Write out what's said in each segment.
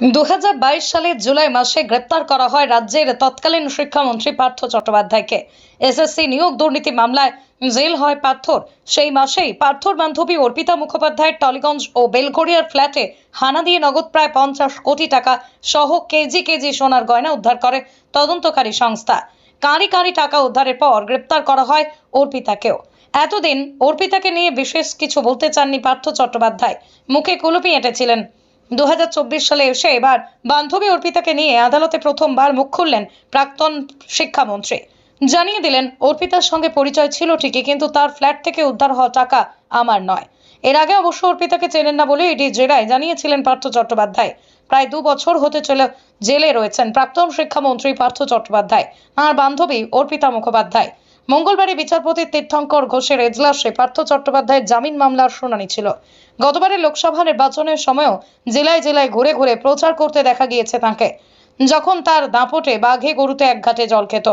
দু সালের জুলাই মাসে গ্রেপ্তার করা হয় রাজ্যের তৎকালীন শিক্ষামন্ত্রী পার্থ চট্টোপাধ্যায়কে। এসএসসি নিয়োগ দুর্নীতি মামলায় জেল হয় পার্থর। সেই মাসেই পার্থর বান্ধবী অর্পিতা মুখোপাধ্যায়ের টলিগঞ্জ ও বেলগড়িয়ার ফ্ল্যাটে হানা দিয়ে নগদ প্রায় পঞ্চাশ কোটি টাকা সহ কেজি কেজি সোনার গয়না উদ্ধার করে তদন্তকারী সংস্থা। কাঁড়ি কাঁড়ি টাকা উদ্ধারের পর গ্রেপ্তার করা হয় অর্পিতাকেও। এতদিন অর্পিতাকে নিয়ে বিশেষ কিছু বলতে চাননি পার্থ চট্টোপাধ্যায়। মুখে কুলুপি এঁটেছিলেন দু সালে এসে এবার বান্ধবী অর্পিতাকে নিয়ে আদালতে প্রথমবার মুখ খুললেন প্রাক্তন শিক্ষামন্ত্রী। জানিয়ে দিলেন, অর্পিতার সঙ্গে পরিচয় ছিল ঠিকই, কিন্তু তার ফ্ল্যাট থেকে উদ্ধার হওয়া টাকা আমার নয়। এর আগে অবশ্য অর্পিতাকে চেনেন না বলে এটি জেরায় জানিয়েছিলেন পার্থ চট্টোপাধ্যায়। প্রায় দু বছর হতে চলে জেলে রয়েছেন প্রাক্তন শিক্ষামন্ত্রী পার্থ চট্টোপাধ্যায়। আর বান্ধবী অর্পিতা মুখোপাধ্যায়। মঙ্গলবারে বিচারপতি তীর্থঙ্কর ঘোষের এজলাসে পার্থ চট্টোপাধ্যায়ের জামিন মামলার শুনানি ছিল। গতবারের লোকসভা নির্বাচনের সময়ও জেলায় জেলায় ঘুরে ঘুরে প্রচার করতে দেখা গিয়েছে তাকে। যখন তার দাঁপটে বাঘে গরুতে এক ঘাটে জল খেত।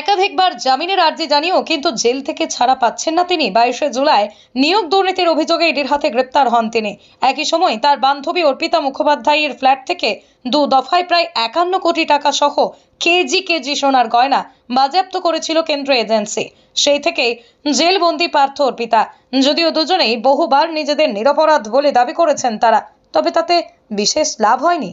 একাধিকবার জামিনের আর্জি জানিয়েও কিন্তু জেল থেকে ছাড়া পাচ্ছেন না তিনি। বাইশে জুলাই নিয়োগ দুর্নীতির অভিযোগে ইডির হাতে গ্রেপ্তার হন তিনি। একই সময় তার বান্ধবী অর্পিতা মুখোপাধ্যায়ের ফ্ল্যাট থেকে দু দফায় প্রায় একান্ন কোটি টাকা সহ কেজি কেজি সোনার গয়না বাজেয়াপ্ত করেছিল কেন্দ্রীয় এজেন্সি। সেই থেকেই জেলবন্দি পার্থ অর্পিতা, যদিও দুজনেই বহুবার নিজেদের নিরপরাধ বলে দাবি করেছেন তারা, তবে তাতে বিশেষ লাভ হয়নি।